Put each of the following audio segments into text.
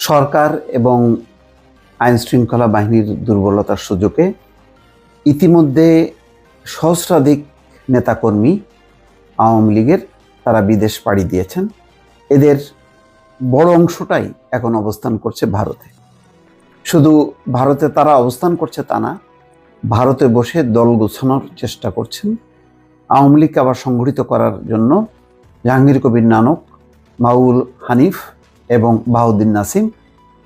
সরকার এবং আইন শৃঙ্খলা বাহিনীর দুর্বলতার সুযোগে ইতিমধ্যে সহস্রাধিক নেতাকর্মী আওয়ামী লীগের তারা বিদেশ পাড়ি দিয়েছেন। এদের বড় অংশটাই এখন অবস্থান করছে ভারতে। শুধু ভারতে তারা অবস্থান করছে তা না, ভারতে বসে দল গোছানোর চেষ্টা করছেন। আওয়ামী লীগকে আবার সংগঠিত করার জন্য জাহাঙ্গীর কবির নানক মাউল হানিফ এবং বাহুদ্দিন নাসিম,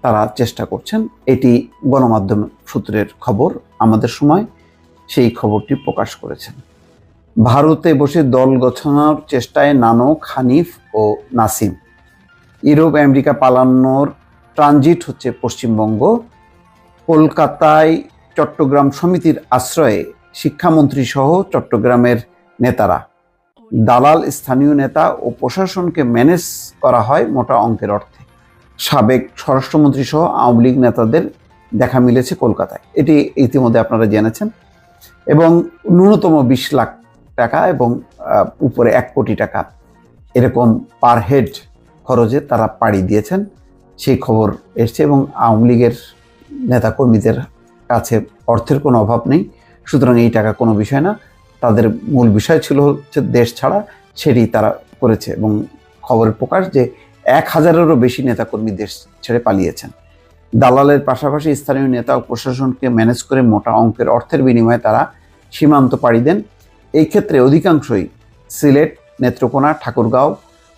তারা চেষ্টা করছেন। এটি গণমাধ্যম সূত্রের খবর, আমাদের সময় সেই খবরটি প্রকাশ করেছেন। ভারতে বসে দল গছানোর চেষ্টায় নানক, হানিফ ও নাসিম। ইউরোপ, আমেরিকা পালানোর ট্রানজিট হচ্ছে পশ্চিমবঙ্গ। কলকাতায় চট্টগ্রাম সমিতির আশ্রয়ে শিক্ষামন্ত্রী সহ চট্টগ্রামের নেতারা দালাল, স্থানীয় নেতা ও প্রশাসনকে ম্যানেজ করা হয় মোটা অঙ্কের অর্থে। সাবেক স্বরাষ্ট্রমন্ত্রী সহ আওয়ামী লীগ নেতাদের দেখা মিলেছে কলকাতায়। এটি ইতিমধ্যে আপনারা জেনেছেন। এবং ন্যূনতম বিশ লাখ টাকা এবং উপরে এক কোটি টাকা এরকম পার হেড খরচে তারা পাড়ি দিয়েছেন। সেই খবর এসছে এবং আওয়ামী লীগের নেতাকর্মীদের কাছে অর্থের কোনো অভাব নেই। সুতরাং এই টাকা কোনো বিষয় না। তাদের মূল বিষয় ছিল হচ্ছে দেশ ছাড়া সেটি তারা করেছে এবং খবরের প্রকাশ যে এক হাজারেরও বেশি নেতাকর্মী দেশ ছেড়ে পালিয়েছেন। দালালের পাশাপাশি স্থানীয় নেতা ও প্রশাসনকে ম্যানেজ করে মোটা অঙ্কের অর্থের বিনিময়ে তারা সীমান্ত পাড়ি দেন। এই ক্ষেত্রে অধিকাংশই সিলেট, নেত্রকোনা, ঠাকুরগাঁও,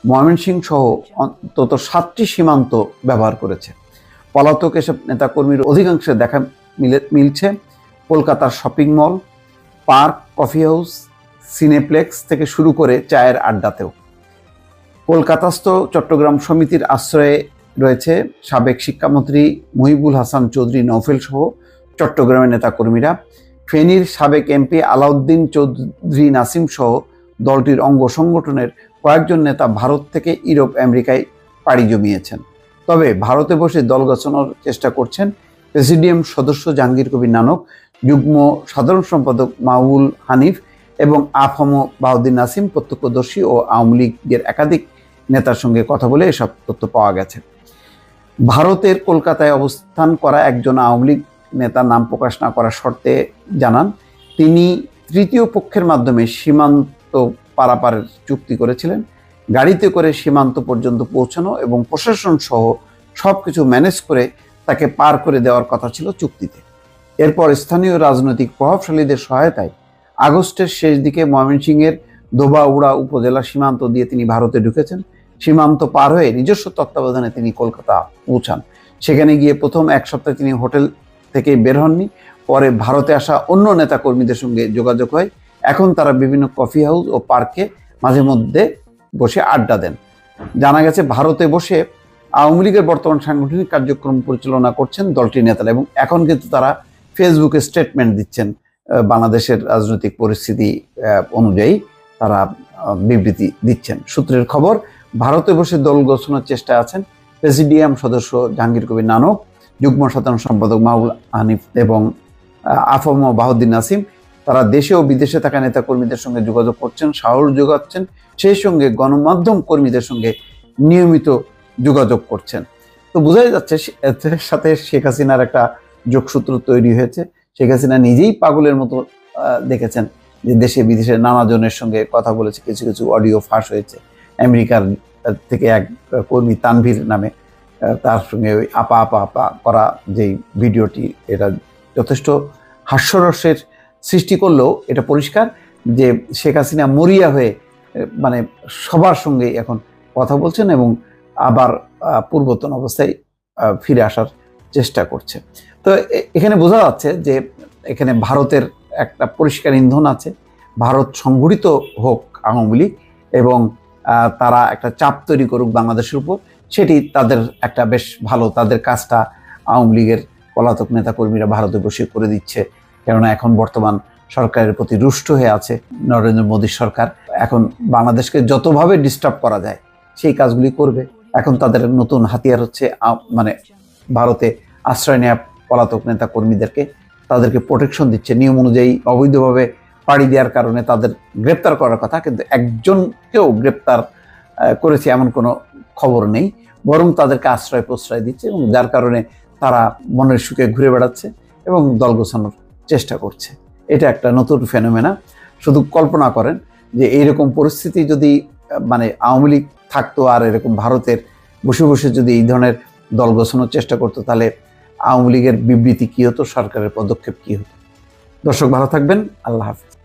ময়মনসিংহ সহ অন্তত সাতটি সীমান্ত ব্যবহার করেছে। পলাতক এসব নেতাকর্মীর অধিকাংশে দেখা মিলে, মিলছে। কলকাতার shopping mall park coffee house cineplex থেকে শুরু করে চায়ের আড্ডাতেও। কলকাতাস্থ চট্টগ্রাম সমিতির আশ্রয়ে রয়েছে সাবেক শিক্ষামন্ত্রী মহিবুল হাসান চৌধুরী নৌফেল সহ চট্টগ্রামের নেতাকর্মীরা। ফেনীর সাবেক এমপি আলাউদ্দিন চৌধুরী নাসিম সহ দলটির অঙ্গ সংগঠনের কয়েকজন নেতা ভারত থেকে ইউরোপ, আমেরিকায় পাড়ি জমিয়েছেন। তবে ভারতে বসে দল গছানোর চেষ্টা করছেন প্রেসিডিয়াম সদস্য জাহাঙ্গীর কবির নানক। যুগ্ম সাধারণ সম্পাদক মাউল হানিফ এবং আফম বাউদ্দিন নাসিম প্রত্যক্ষদর্শী ও আওয়ামী লীগের একাধিক নেতার সঙ্গে কথা বলে এসব তথ্য পাওয়া গেছে। ভারতের কলকাতায় অবস্থান করা একজন আওয়ামী লীগ নেতার নাম প্রকাশ না করার শর্তে জানান, তিনি তৃতীয় পক্ষের মাধ্যমে সীমান্ত পারাপারের চুক্তি করেছিলেন। গাড়িতে করে সীমান্ত পর্যন্ত পৌঁছানো এবং প্রশাসন সহ সব কিছু ম্যানেজ করে তাকে পার করে দেওয়ার কথা ছিল চুক্তিতে। এরপর স্থানীয় রাজনৈতিক প্রভাবশালীদের সহায়তায় আগস্টের শেষ দিকে ময়মনসিংহের দোবাউড়া উপজেলা সীমান্ত দিয়ে তিনি ভারতে ঢুকেছেন। সীমান্ত পার হয়ে নিজস্ব তত্ত্বাবধানে তিনি কলকাতা পৌঁছান। সেখানে গিয়ে প্রথম এক সপ্তাহে তিনি হোটেল থেকে বের হননি। পরে ভারতে আসা অন্য নেতাকর্মীদের সঙ্গে যোগাযোগ হয়। এখন তারা বিভিন্ন কফি হাউস ও পার্কে মাঝে মধ্যে বসে আড্ডা দেন। জানা গেছে, ভারতে বসে আওয়ামী লীগের বর্তমান সাংগঠনিক কার্যক্রম পরিচালনা করছেন দলটির নেতারা এবং এখন কিন্তু তারা ফেসবুকে স্টেটমেন্ট দিচ্ছেন বাংলাদেশের রাজনৈতিক পরিস্থিতি অনুযায়ী তারা বিবৃতি দিচ্ছেন। সূত্রের খবর, ভারতে বসে দল গঠনের চেষ্টা আছেন প্রেসিডিয়াম সদস্য জাহাঙ্গীর কবির নানক, যুগ্ম সাধারণ সম্পাদক মাহুল হানিফ এবং আফম বাহুদ্দিন নাসিম। তারা দেশে ও বিদেশে থাকা নেতাকর্মীদের সঙ্গে যোগাযোগ করছেন, সাহস যোগাচ্ছেন, সেই সঙ্গে গণমাধ্যম কর্মীদের সঙ্গে নিয়মিত যোগাযোগ করছেন। তো বোঝাই যাচ্ছে সাথে শেখ হাসিনার একটা যোগসূত্র তৈরি হয়েছে। শেখ হাসিনা নিজেই পাগলের মতো দেখেছেন যে দেশে বিদেশে নানা জনের সঙ্গে কথা বলেছে, কিছু কিছু অডিও ফাঁস হয়েছে। আমেরিকার থেকে এক কর্মী তানভীর নামে তার সঙ্গে ওই আপা আপা আপা করা যেই ভিডিওটি, এটা যথেষ্ট হাস্যরসের সৃষ্টি করলেও এটা পরিষ্কার যে শেখ হাসিনা মরিয়া হয়ে মানে সবার সঙ্গে এখন কথা বলছেন এবং আবার পূর্বতন অবস্থায় ফিরে আসার চেষ্টা করছে। তো এখানে বোঝা যাচ্ছে যে এখানে ভারতের একটা পরিষ্কার ইন্ধন আছে। ভারত সংগঠিত হোক আওয়ামী লীগ এবং তারা একটা চাপ তৈরি করুক বাংলাদেশের উপর, সেটি তাদের একটা বেশ ভালো তাদের কাজটা আওয়ামী লীগের পলাতক নেতাকর্মীরা ভারতে বসে করে দিচ্ছে। কেননা এখন বর্তমান সরকারের প্রতি রুষ্ট হয়ে আছে নরেন্দ্র মোদীর সরকার। এখন বাংলাদেশকে যতভাবে ডিস্টার্ব করা যায়, সেই কাজগুলি করবে। এখন তাদের নতুন হাতিয়ার হচ্ছে মানে ভারতে আশ্রয় নেওয়া পলাতক নেতা কর্মীদেরকে তাদেরকে প্রোটেকশন দিচ্ছে। নিয়ম অনুযায়ী অবৈধভাবে পাড়ি দেওয়ার কারণে তাদের গ্রেপ্তার করার কথা, কিন্তু একজনকেও গ্রেপ্তার করেছে এমন কোনো খবর নেই। বরং তাদেরকে আশ্রয় প্রশ্রয় দিচ্ছে এবং যার কারণে তারা মনের সুখে ঘুরে বেড়াচ্ছে এবং দল গোছানোর চেষ্টা করছে। এটা একটা নতুন ফেনোমেনা। শুধু কল্পনা করেন যে এইরকম পরিস্থিতি যদি মানে আওয়ামী লীগ থাকতো আর এরকম ভারতের বসে বসে যদি এই ধরনের দল গোছানোর চেষ্টা করতো, তাহলে আওয়ামী লীগের বিবৃতি কী হতো? সরকারের পদক্ষেপ কী হতো? দর্শক, ভালো থাকবেন। আল্লাহ হাফিজ।